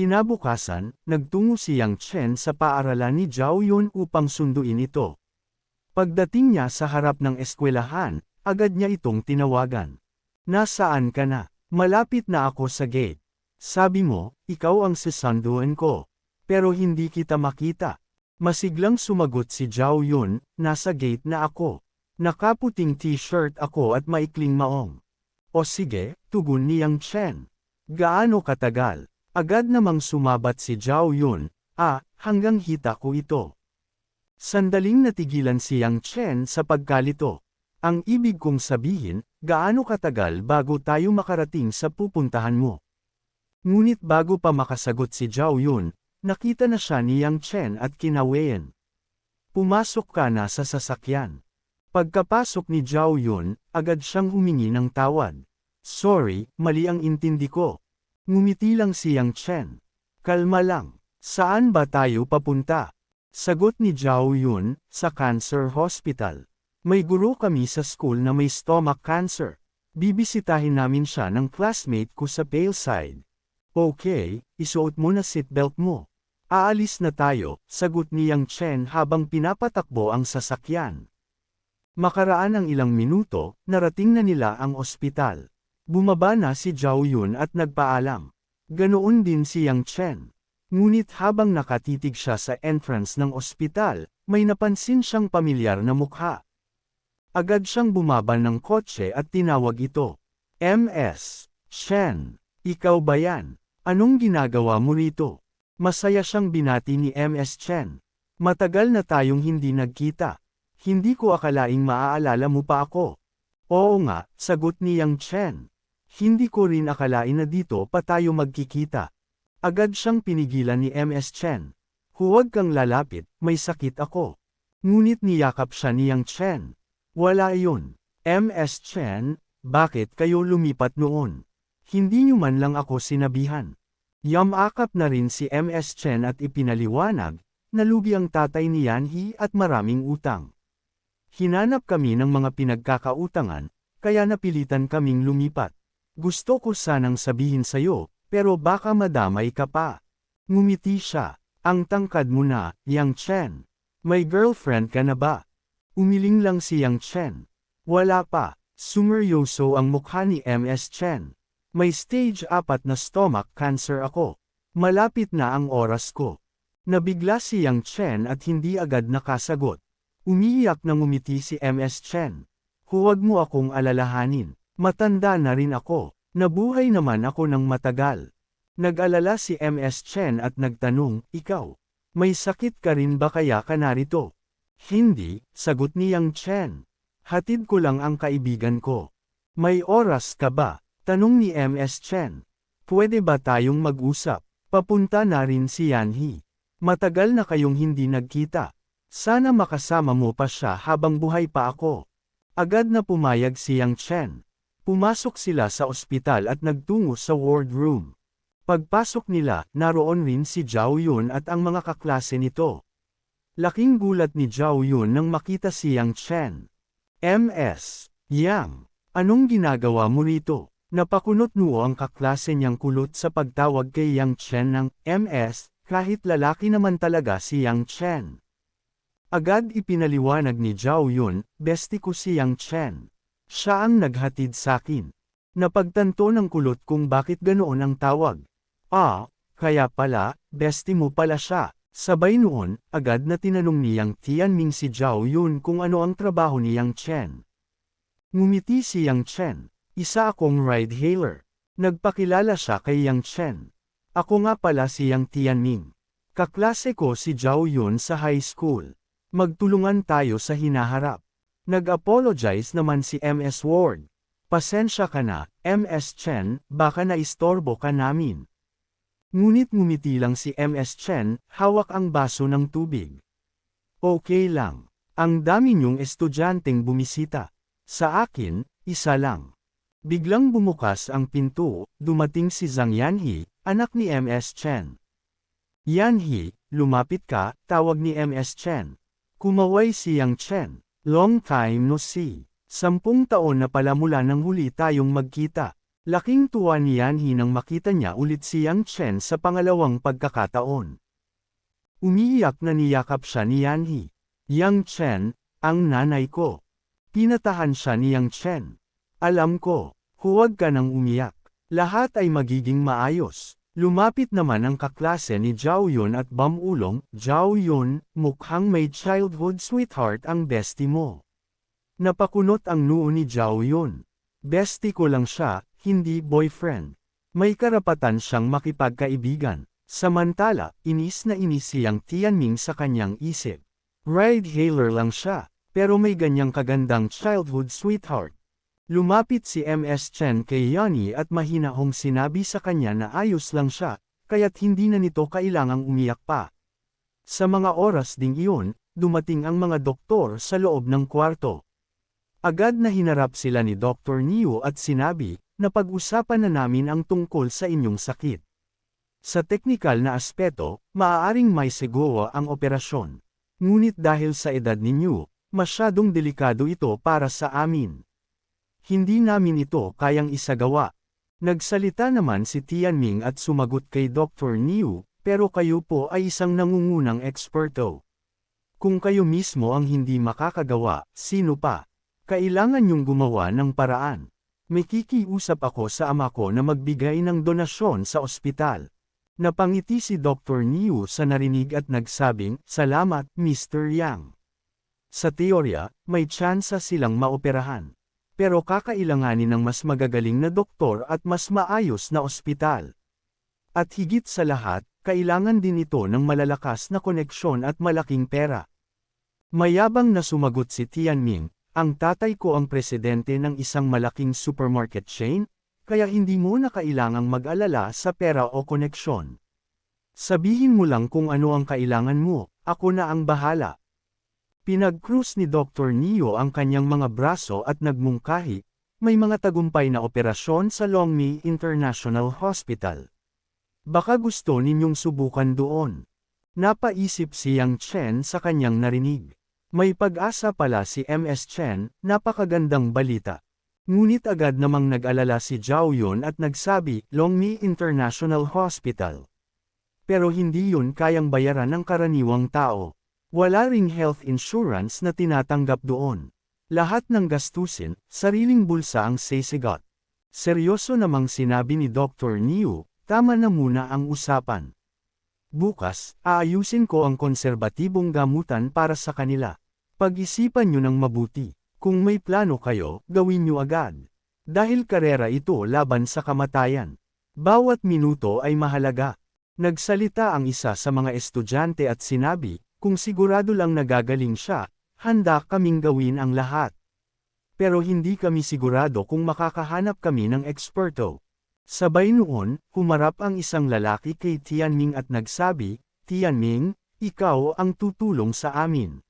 Kinabukasan, nagtungo si Yang Chen sa paaralan ni Zhao Yun upang sunduin ito. Pagdating niya sa harap ng eskwelahan, agad niya itong tinawagan. Nasaan ka na? Malapit na ako sa gate. Sabi mo, ikaw ang sisanduan ko. Pero hindi kita makita. Masiglang sumagot si Zhao Yun, nasa gate na ako. Nakaputing t-shirt ako at maikling maong. O sige, tugon ni Yang Chen. Gaano katagal? Agad namang sumabat si Zhao Yun, ah, hanggang hita ko ito. Sandaling natigilan si Yang Chen sa pagkalito. Ang ibig kong sabihin, gaano katagal bago tayo makarating sa pupuntahan mo. Ngunit bago pa makasagot si Zhao Yun, nakita na siya ni Yang Chen at kinawayan. Pumasok ka na sa sasakyan. Pagkapasok ni Zhao Yun, agad siyang humingi ng tawad. Sorry, mali ang intindi ko. Ngumiti lang si Yang Chen. Kalma lang. Saan ba tayo papunta? Sagot ni Zhao Yun, sa cancer hospital. May guro kami sa school na may stomach cancer. Bibisitahin namin siya ng classmate ko sa Paleside. Okay, isuot mo na seatbelt mo. Aalis na tayo, sagot ni Yang Chen habang pinapatakbo ang sasakyan. Makaraan ang ilang minuto, narating na nila ang ospital. Bumaba na si Zhao Yun at nagpaalam. Ganoon din si Yang Chen. Ngunit habang nakatitig siya sa entrance ng ospital, may napansin siyang pamilyar na mukha. Agad siyang bumaba ng kotse at tinawag ito. MS. Shen. Ikaw ba yan? Anong ginagawa mo rito? Masaya siyang binati ni MS Chen. Matagal na tayong hindi nagkita. Hindi ko akalaing maaalala mo pa ako. Oo nga, sagot ni Yang Chen. Hindi ko rin akalain na dito pa tayo magkikita. Agad siyang pinigilan ni MS Chen. Huwag kang lalapit, may sakit ako. Ngunit niyakap siya ni Yang Chen. Wala iyon. MS Chen, bakit kayo lumipat noon? Hindi niyo man lang ako sinabihan. Yamakap na rin si MS Chen at ipinaliwanag, nalugi ang tatay ni Yanhi at maraming utang. Hinanap kami ng mga pinagkakautangan, kaya napilitan kaming lumipat. Gusto ko sanang sabihin sa'yo, pero baka madamay ka pa. Ngumiti siya. Ang tangkad mo na, Yang Chen. May girlfriend ka na ba? Umiling lang si Yang Chen. Wala pa. Sumeryoso ang mukha ni MS Chen. May stage 4 na stomach cancer ako. Malapit na ang oras ko. Nabigla si Yang Chen at hindi agad nakasagot. Umiiyak na ngumiti si MS Chen. Huwag mo akong alalahanin. Matanda na rin ako, nabuhay naman ako ng matagal. Nag-alala si MS Chen at nagtanong, ikaw, may sakit ka rin ba kaya ka narito? Hindi, sagot ni Yang Chen. Hatid ko lang ang kaibigan ko. May oras ka ba? Tanong ni MS Chen. Pwede ba tayong mag-usap? Papunta na rin si Yanhi. Matagal na kayong hindi nagkita. Sana makasama mo pa siya habang buhay pa ako. Agad na pumayag si Yang Chen. Pumasok sila sa ospital at nagtungo sa ward room. Pagpasok nila, naroon rin si Zhao Yun at ang mga kaklase nito. Laking gulat ni Zhao Yun nang makita si Yang Chen. MS. Yang. Anong ginagawa mo rito? Napakunot nuo ang kaklase niyang kulot sa pagtawag kay Yang Chen ng MS, kahit lalaki naman talaga si Yang Chen. Agad ipinaliwanag ni Zhao Yun, besti ko si Yang Chen. Siya ang naghatid sakin. Napagtanto ng kulot kung bakit ganoon ang tawag. Ah, kaya pala, bestie mo pala siya. Sabay noon, agad na tinanong ni Yang Tianming si Zhao Yun kung ano ang trabaho ni Yang Chen. Ngumiti si Yang Chen. Isa akong ride-hailer. Nagpakilala siya kay Yang Chen. Ako nga pala si Yang Tianming. Kaklase ko si Zhao Yun sa high school. Magtulungan tayo sa hinaharap. Nag-apologize naman si MS Ward. Pasensya ka na, MS Chen, baka naistorbo ka namin. Ngunit ngumiti lang si MS Chen, hawak ang baso ng tubig. Okay lang. Ang dami niyong estudyanteng bumisita. Sa akin, isa lang. Biglang bumukas ang pinto, dumating si Zhang Yanhi, anak ni MS Chen. Yanhi, lumapit ka, tawag ni MS Chen. Kumaway si Yang Chen. Long time no see. Sampung taon na pala mula nang huli tayong magkita. Laking tuwa ni Yanhi nang makita niya ulit si Yang Chen sa pangalawang pagkakataon. Umiiyak na niyakap siya ni Yanhi. Yang Chen, ang nanay ko. Pinatahan siya ni Yang Chen. Alam ko, huwag ka nang umiyak. Lahat ay magiging maayos. Lumapit naman ang kaklase ni Zhao Yun at Bam Ulong, Zhao Yun, mukhang may childhood sweetheart ang bestie mo. Napakunot ang noo ni Zhao Yun. Bestie ko lang siya, hindi boyfriend. May karapatan siyang makipagkaibigan. Samantala, inis na inis siyang Tianming sa kanyang isip. Ride-hailer lang siya, pero may ganyang kagandang childhood sweetheart. Lumapit si MS Chen kay Yani at mahinahong sinabi sa kanya na ayos lang siya, kaya't hindi na nito kailangang umiyak pa. Sa mga oras ding iyon, dumating ang mga doktor sa loob ng kwarto. Agad na hinarap sila ni Dr. Niu at sinabi, na pag-usapan na namin ang tungkol sa inyong sakit. Sa teknikal na aspeto, maaaring may seguro ang operasyon. Ngunit dahil sa edad ninyo, masyadong delikado ito para sa amin. Hindi namin ito kayang isagawa. Nagsalita naman si Tianming at sumagot kay Dr. Niu, pero kayo po ay isang nangungunang eksperto. Kung kayo mismo ang hindi makakagawa, sino pa? Kailangan niyong gumawa ng paraan. May kikiusap ako sa ama ko na magbigay ng donasyon sa ospital. Napangiti si Dr. Niu sa narinig at nagsabing, Salamat, Mr. Yang. Sa teorya, may tsansa silang maoperahan. Pero kakailanganin ng mas magagaling na doktor at mas maayos na ospital. At higit sa lahat, kailangan din ito ng malalakas na koneksyon at malaking pera. Mayabang na sumagot si Tianming, ang tatay ko ang presidente ng isang malaking supermarket chain, kaya hindi mo na kailangang mag-alala sa pera o koneksyon. Sabihin mo lang kung ano ang kailangan mo, ako na ang bahala. Pinag-cruise ni Dr. Neo ang kanyang mga braso at nagmungkahi, may mga tagumpay na operasyon sa Longmi International Hospital. Baka gusto ninyong subukan doon. Napaisip si Yang Chen sa kanyang narinig. May pag-asa pala si MS Chen, napakagandang balita. Ngunit agad namang nag-alala si Zhao Yun at nagsabi, Longmi International Hospital. Pero hindi yun kayang bayaran ng karaniwang tao. Wala ring health insurance na tinatanggap doon. Lahat ng gastusin, sariling bulsa ang sisigot. Seryoso namang sinabi ni Dr. Niu, tama na muna ang usapan. Bukas, aayusin ko ang konserbatibong gamutan para sa kanila. Pag-isipan nyo ng mabuti. Kung may plano kayo, gawin nyo agad. Dahil karera ito laban sa kamatayan. Bawat minuto ay mahalaga. Nagsalita ang isa sa mga estudyante at sinabi, kung sigurado lang nagagaling siya, handa kaming gawin ang lahat. Pero hindi kami sigurado kung makakahanap kami ng eksperto. Sabay noon, humarap ang isang lalaki kay Tianming at nagsabi, Tianming, ikaw ang tutulong sa amin.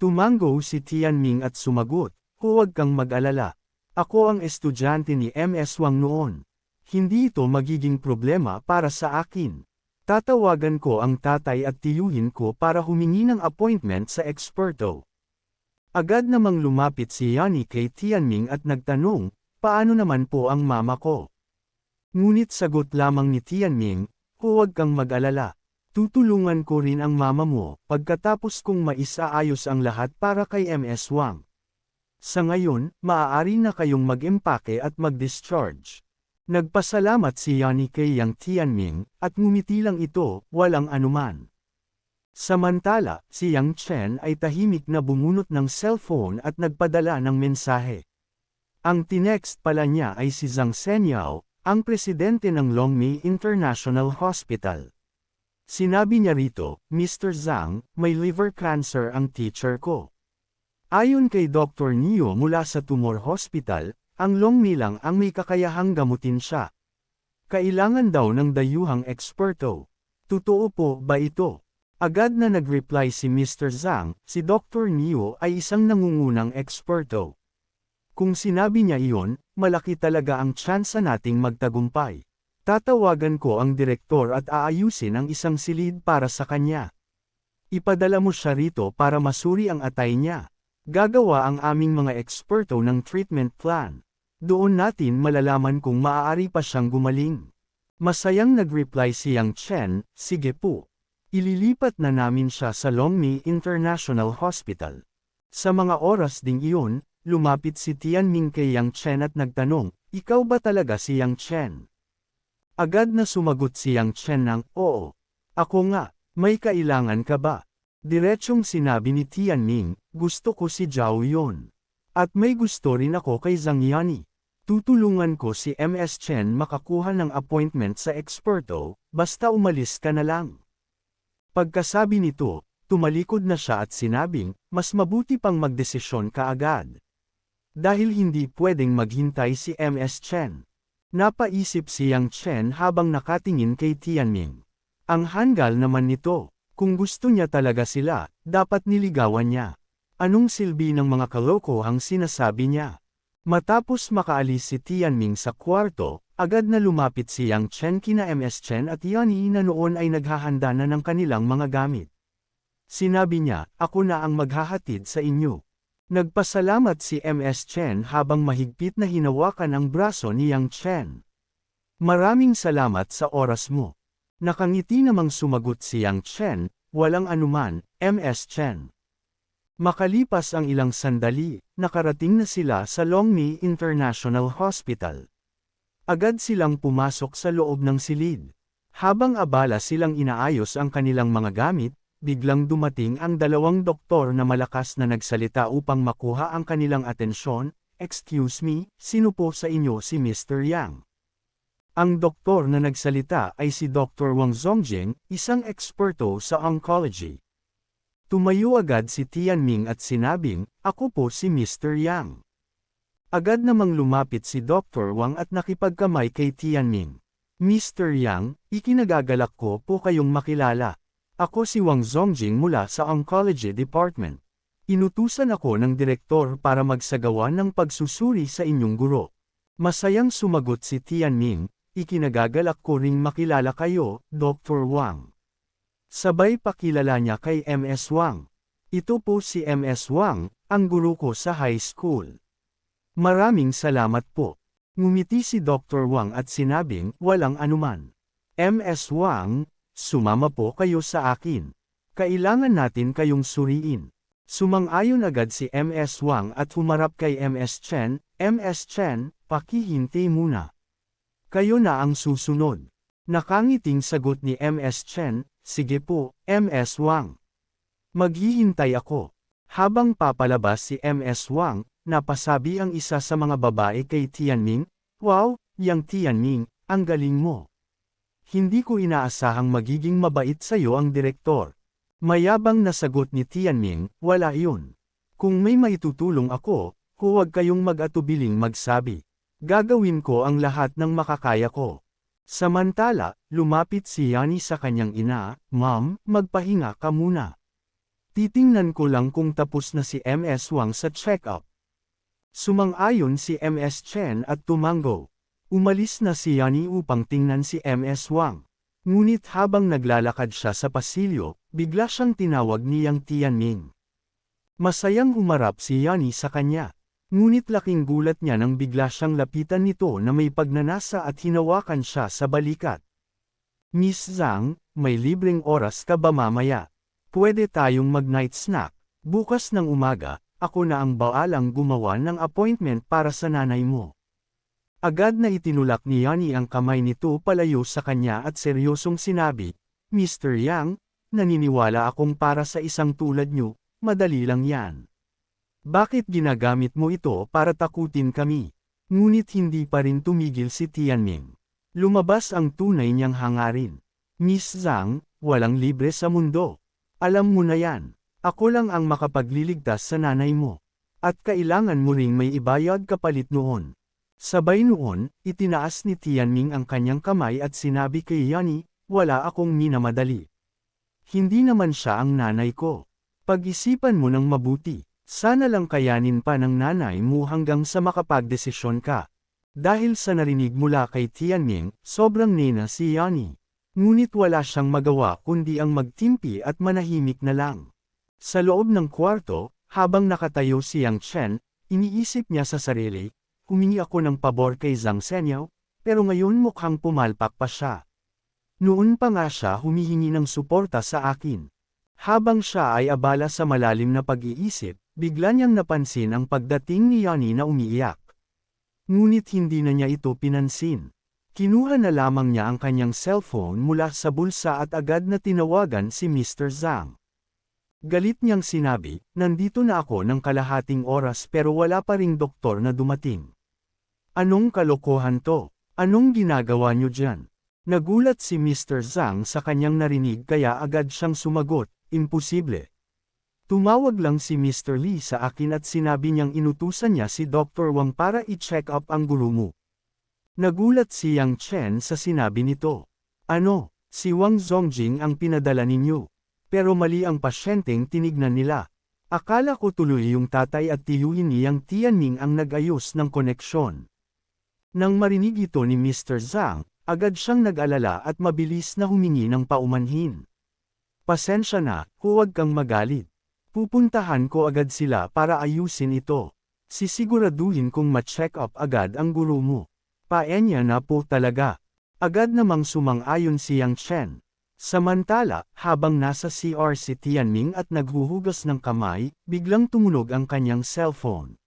Tumango si Tianming at sumagot, huwag kang mag-alala. Ako ang estudyante ni MS Wang noon. Hindi ito magiging problema para sa akin. Tatawagan ko ang tatay at tiyuhin ko para humingi ng appointment sa eksperto. Agad namang lumapit si Yani kay Tianming at nagtanong, paano naman po ang mama ko? Ngunit sagot lamang ni Tianming, huwag kang mag-alala. Tutulungan ko rin ang mama mo, pagkatapos kong maisaayos ang lahat para kay MS Wang. Sa ngayon, maaari na kayong mag-empake at mag-discharge. Nagpasalamat si Yani kay Yang Tianming, at ngumiti lang ito, walang anuman. Samantala, si Yang Chen ay tahimik na bumunot ng cellphone at nagpadala ng mensahe. Ang tinext pala niya ay si Zhang Shenyao, ang presidente ng Longmi International Hospital. Sinabi niya rito, Mr. Zhang, may liver cancer ang teacher ko. Ayon kay Dr. Neo mula sa Tumor Hospital, ang Longmi lang ang may kakayahang gamutin siya. Kailangan daw ng dayuhang eksperto. Totoo po ba ito? Agad na nag-reply si Mr. Zhang, si Dr. Neo ay isang nangungunang eksperto. Kung sinabi niya iyon, malaki talaga ang tsansa nating magtagumpay. Tatawagan ko ang direktor at aayusin ang isang silid para sa kanya. Ipadala mo siya rito para masuri ang atay niya. Gagawa ang aming mga eksperto ng treatment plan. Doon natin malalaman kung maaari pa siyang gumaling. Masayang nag-reply si Yang Chen, sige po. Ililipat na namin siya sa Longmi International Hospital. Sa mga oras ding iyon, lumapit si Tianming kay Yang Chen at nagtanong, ikaw ba talaga si Yang Chen? Agad na sumagot si Yang Chen ng, oo. Ako nga, may kailangan ka ba? Diretsyong sinabi ni Tianming, gusto ko si Zhao Yun. At may gusto rin ako kay Zhang Yani. Tutulungan ko si MS Chen makakuha ng appointment sa eksperto, basta umalis ka na lang. Pagkasabi nito, tumalikod na siya at sinabing, mas mabuti pang magdesisyon ka agad. Dahil hindi pwedeng maghintay si MS Chen. Napaisip si Yang Chen habang nakatingin kay Tianming. Ang hanggal naman nito, kung gusto niya talaga sila, dapat niligawan niya. Anong silbi ng mga kaloko ang sinasabi niya? Matapos makaalis si Tianming sa kwarto, agad na lumapit si Yang Chen kina MS Chen at Yani na noon ay naghahanda na ng kanilang mga gamit. Sinabi niya, ako na ang maghahatid sa inyo. Nagpasalamat si MS Chen habang mahigpit na hinawakan ang braso ni Yang Chen. Maraming salamat sa oras mo. Nakangiti namang sumagot si Yang Chen, walang anuman, MS Chen. Makalipas ang ilang sandali, nakarating na sila sa Longmi International Hospital. Agad silang pumasok sa loob ng silid. Habang abala silang inaayos ang kanilang mga gamit, biglang dumating ang dalawang doktor na malakas na nagsalita upang makuha ang kanilang atensyon, Excuse me, sino po sa inyo si Mr. Yang? Ang doktor na nagsalita ay si Dr. Wang Zongjing, isang eksperto sa oncology. Tumayo agad si Tianming at sinabing, ako po si Mr. Yang. Agad namang lumapit si Dr. Wang at nakipagkamay kay Tianming. Mr. Yang, ikinagagalak ko po kayong makilala. Ako si Wang Zongjing mula sa Oncology Department. Inutusan ako ng direktor para magsagawa ng pagsusuri sa inyong guro. Masayang sumagot si Tianming, ikinagagalak ko ring makilala kayo, Dr. Wang. Sabay pakilala niya kay MS Wang. Ito po si MS Wang, ang guro ko sa high school. Maraming salamat po. Ngumiti si Dr. Wang at sinabing, walang anuman. MS Wang, sumama po kayo sa akin. Kailangan natin kayong suriin. Sumang-ayon agad si MS Wang at humarap kay MS Chen, MS Chen, pakihintay muna. Kayo na ang susunod. Nakangiting sagot ni MS Chen, Sige po, MS Wang. Maghihintay ako. Habang papalabas si MS Wang, napasabi ang isa sa mga babae kay Tianming, Wow, yang Tianming, ang galing mo. Hindi ko inaasahang magiging mabait sa'yo ang direktor. Mayabang na sagot ni Tianming, wala iyon. Kung may maitutulong ako, huwag kayong mag-atubiling magsabi. Gagawin ko ang lahat ng makakaya ko. Samantala, lumapit si Yani sa kanyang ina, Ma'am, magpahinga ka muna. Titingnan ko lang kung tapos na si MS Wang sa check-up. Sumang-ayon si MS Chen at tumango. Umalis na si Yani upang tingnan si MS Wang. Ngunit habang naglalakad siya sa pasilyo, bigla siyang tinawag ni Yang Tianming. Masayang humarap si Yani sa kanya. Ngunit laking gulat niya nang bigla siyang lapitan nito na may pagnanasa at hinawakan siya sa balikat. Miss Zhang, may libreng oras ka ba mamaya? Pwede tayong mag-night snack. Bukas ng umaga, ako na ang baalang gumawa ng appointment para sa nanay mo. Agad na itinulak ni Yani ang kamay nito palayo sa kanya at seryosong sinabi, Mr. Yang, naniniwala akong para sa isang tulad nyo, madali lang yan. Bakit ginagamit mo ito para takutin kami? Ngunit hindi pa rin tumigil si Tianming. Lumabas ang tunay niyang hangarin. Miss Zhang, walang libre sa mundo. Alam mo na yan. Ako lang ang makapagliligtas sa nanay mo. At kailangan mo ring may ibayad kapalit noon. Sabay noon, itinaas ni Tianming ang kanyang kamay at sinabi kay Yani, wala akong minamadali. Hindi naman siya ang nanay ko. Pag-isipan mo ng mabuti. Sana lang kayanin pa ng nanay mo hanggang sa makapagdesisyon ka. Dahil sa narinig mula kay Tianming, sobrang nena si Yani. Ngunit wala siyang magawa kundi ang magtimpi at manahimik na lang. Sa loob ng kwarto, habang nakatayo si Yang Chen, iniisip niya sa sarili, humingi ako ng pabor kay Zhang Senyaw, pero ngayon mukhang pumalpak pa siya. Noon pa nga siya humihingi ng suporta sa akin. Habang siya ay abala sa malalim na pag-iisip, bigla niyang napansin ang pagdating ni Yani na umiiyak. Ngunit hindi na niya ito pinansin. Kinuha na lamang niya ang kanyang cellphone mula sa bulsa at agad na tinawagan si Mr. Zhang. Galit niyang sinabi, nandito na ako ng kalahating oras pero wala pa ring doktor na dumating. Anong kalokohan to? Anong ginagawa niyo dyan? Nagulat si Mr. Zhang sa kanyang narinig kaya agad siyang sumagot, imposible. Tumawag lang si Mr. Lee sa akin at sinabi niyang inutusan niya si Dr. Wang para i-check up ang guru mo. Nagulat si Yang Chen sa sinabi nito. Ano, si Wang Zongjing ang pinadala ninyo. Pero mali ang pasyenteng tinignan nila. Akala ko tuloy yung tatay at tiyuhin niyang Tianming ang nag-ayos ng koneksyon. Nang marinig ito ni Mr. Zhang, agad siyang nag-alala at mabilis na humingi ng paumanhin. Pasensya na, huwag kang magalit. Pupuntahan ko agad sila para ayusin ito. Sisiguraduhin kong ma-check up agad ang guru mo. Paenya na po talaga. Agad namang sumang-ayon si Yang Chen. Samantala, habang nasa CR si Tianming at naghuhugas ng kamay, biglang tumunog ang kanyang cellphone.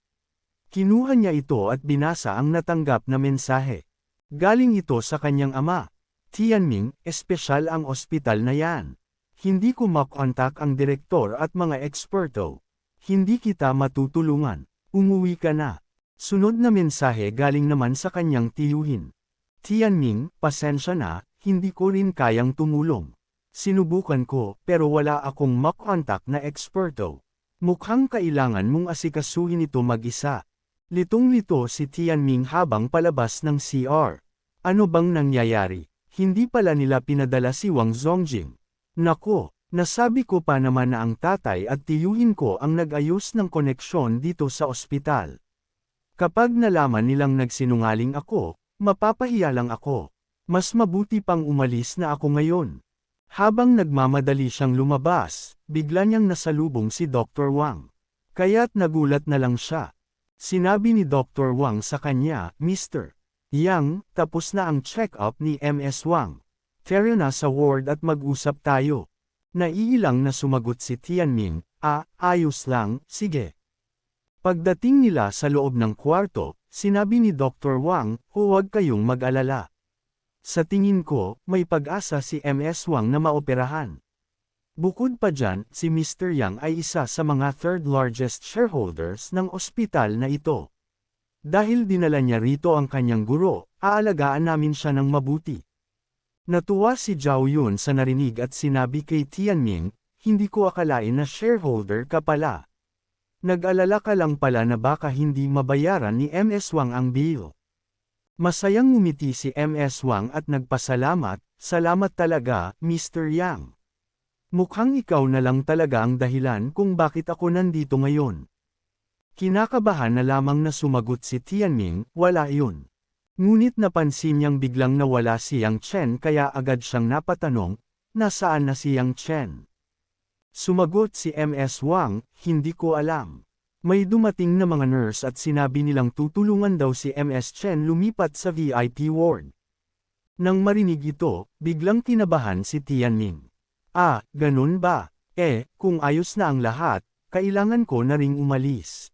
Kinuha niya ito at binasa ang natanggap na mensahe. Galing ito sa kanyang ama. Tianming, espesyal ang ospital na yan. Hindi ko makontak ang direktor at mga eksperto. Hindi kita matutulungan. Umuwi ka na. Sunod na mensahe galing naman sa kanyang tiyuhin. Tianming, pasensya na, hindi ko rin kayang tumulong. Sinubukan ko, pero wala akong makontak na eksperto. Mukhang kailangan mong asikasuhin ito mag-isa. Litong-lito si Tianming habang palabas ng CR. Ano bang nangyayari? Hindi pala nila pinadala si Wang Zongjing. Nako, nasabi ko pa naman na ang tatay at tiyuhin ko ang nag-ayos ng koneksyon dito sa ospital. Kapag nalaman nilang nagsinungaling ako, mapapahiya lang ako. Mas mabuti pang umalis na ako ngayon. Habang nagmamadali siyang lumabas, bigla niyang nasalubong si Dr. Wang. Kaya't nagulat na lang siya. Sinabi ni Dr. Wang sa kanya, Mr. Yang, tapos na ang check-up ni MS Wang. Tara na sa ward at mag-usap tayo. Naiilang na sumagot si Tianming, ah, ayos lang, sige. Pagdating nila sa loob ng kwarto, sinabi ni Dr. Wang, huwag kayong mag-alala. Sa tingin ko, may pag-asa si MS Wang na maoperahan. Bukod pa dyan, si Mr. Yang ay isa sa mga third largest shareholders ng ospital na ito. Dahil dinala niya rito ang kanyang guro, aalagaan namin siya ng mabuti. Natuwa si Zhao Yun sa narinig at sinabi kay Tianming, hindi ko akalain na shareholder ka pala. Nag-alala ka lang pala na baka hindi mabayaran ni MS Wang ang bill. Masayang ngumiti si MS Wang at nagpasalamat, salamat talaga, Mr. Yang. Mukhang ikaw na lang talaga ang dahilan kung bakit ako nandito ngayon. Kinakabahan na lamang na sumagot si Tianming, wala yun. Ngunit napansin niyang biglang nawala si Yang Chen kaya agad siyang napatanong, nasaan na si Yang Chen? Sumagot si MS Wang, hindi ko alam. May dumating na mga nurse at sinabi nilang tutulungan daw si MS Chen lumipat sa VIP ward. Nang marinig ito, biglang kinabahan si Tianming. Ah, ganun ba? Eh, kung ayos na ang lahat, kailangan ko na ring umalis.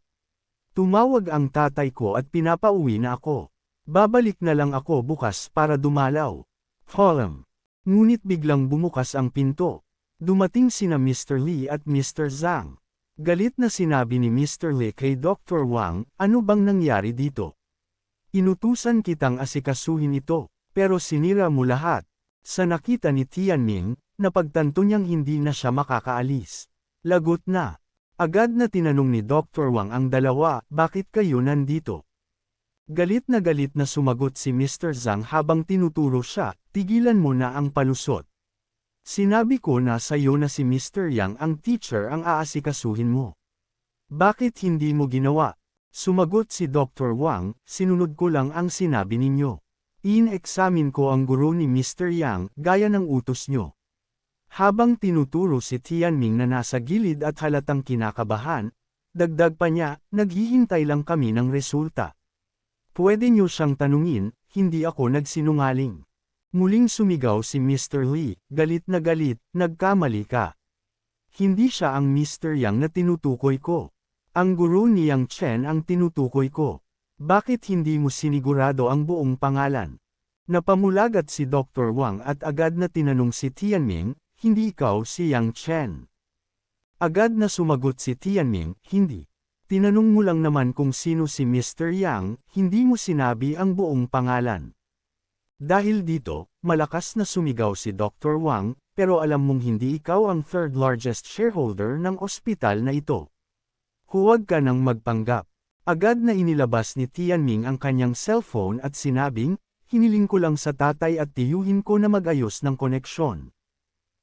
Tumawag ang tatay ko at pinapauwi na ako. Babalik na lang ako bukas para dumalaw. Column. Ngunit biglang bumukas ang pinto. Dumating sina Mr. Lee at Mr. Zhang. Galit na sinabi ni Mr. Lee kay Dr. Wang, ano bang nangyari dito? Inutusan kitang asikasuhin ito, pero sinira mo lahat. Sa nakita ni Tianming, napagtanto niyang hindi na siya makakaalis. Lagot na. Agad na tinanong ni Dr. Wang ang dalawa, bakit kayo nandito? Galit na galit na sumagot si Mr. Zhang habang tinuturo siya, tigilan mo na ang palusot. Sinabi ko na sa iyo na si Mr. Yang ang teacher ang aasikasuhin mo. Bakit hindi mo ginawa? Sumagot si Dr. Wang, sinunod ko lang ang sinabi ninyo. In-examine ko ang guro ni Mr. Yang, gaya ng utos nyo. Habang tinuturo si Tianming na nasa gilid at halatang kinakabahan, dagdag pa niya, naghihintay lang kami ng resulta. Pwede niyo siyang tanungin, hindi ako nagsinungaling. Muling sumigaw si Mr. Lee, galit na galit, nagkamali ka. Hindi siya ang Mr. Yang na tinutukoy ko. Ang guro ni Yang Chen ang tinutukoy ko. Bakit hindi mo sinigurado ang buong pangalan? Napamulagat si Dr. Wang at agad na tinanong si Tianming, hindi ikaw si Yang Chen. Agad na sumagot si Tianming, hindi. Tinanong mo lang naman kung sino si Mr. Yang, hindi mo sinabi ang buong pangalan. Dahil dito, malakas na sumigaw si Dr. Wang, pero alam mong hindi ikaw ang third largest shareholder ng ospital na ito. Huwag ka nang magpanggap. Agad na inilabas ni Tianming ang kanyang cellphone at sinabing, hiniling ko lang sa tatay at tiyuhin ko na magayos ng koneksyon.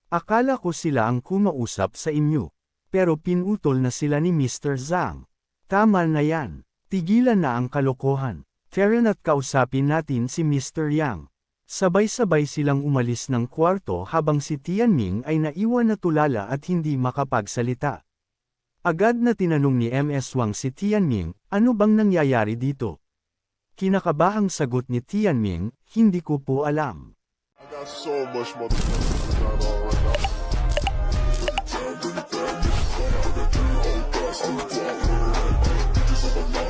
Akala ko sila ang kumausap sa inyo. Pero pinutol na sila ni Mr. Zhang. Tama na yan. Tigilan na ang kalokohan. Karen at kausapin natin si Mr. Yang. Sabay-sabay silang umalis ng kwarto habang si Tianming ay naiwan na tulala at hindi makapagsalita. Agad na tinanong ni MS Wang si Tianming, ano bang nangyayari dito? Kinakabahang sagot ni Tianming, hindi ko po alam. I got so much off. Yeah.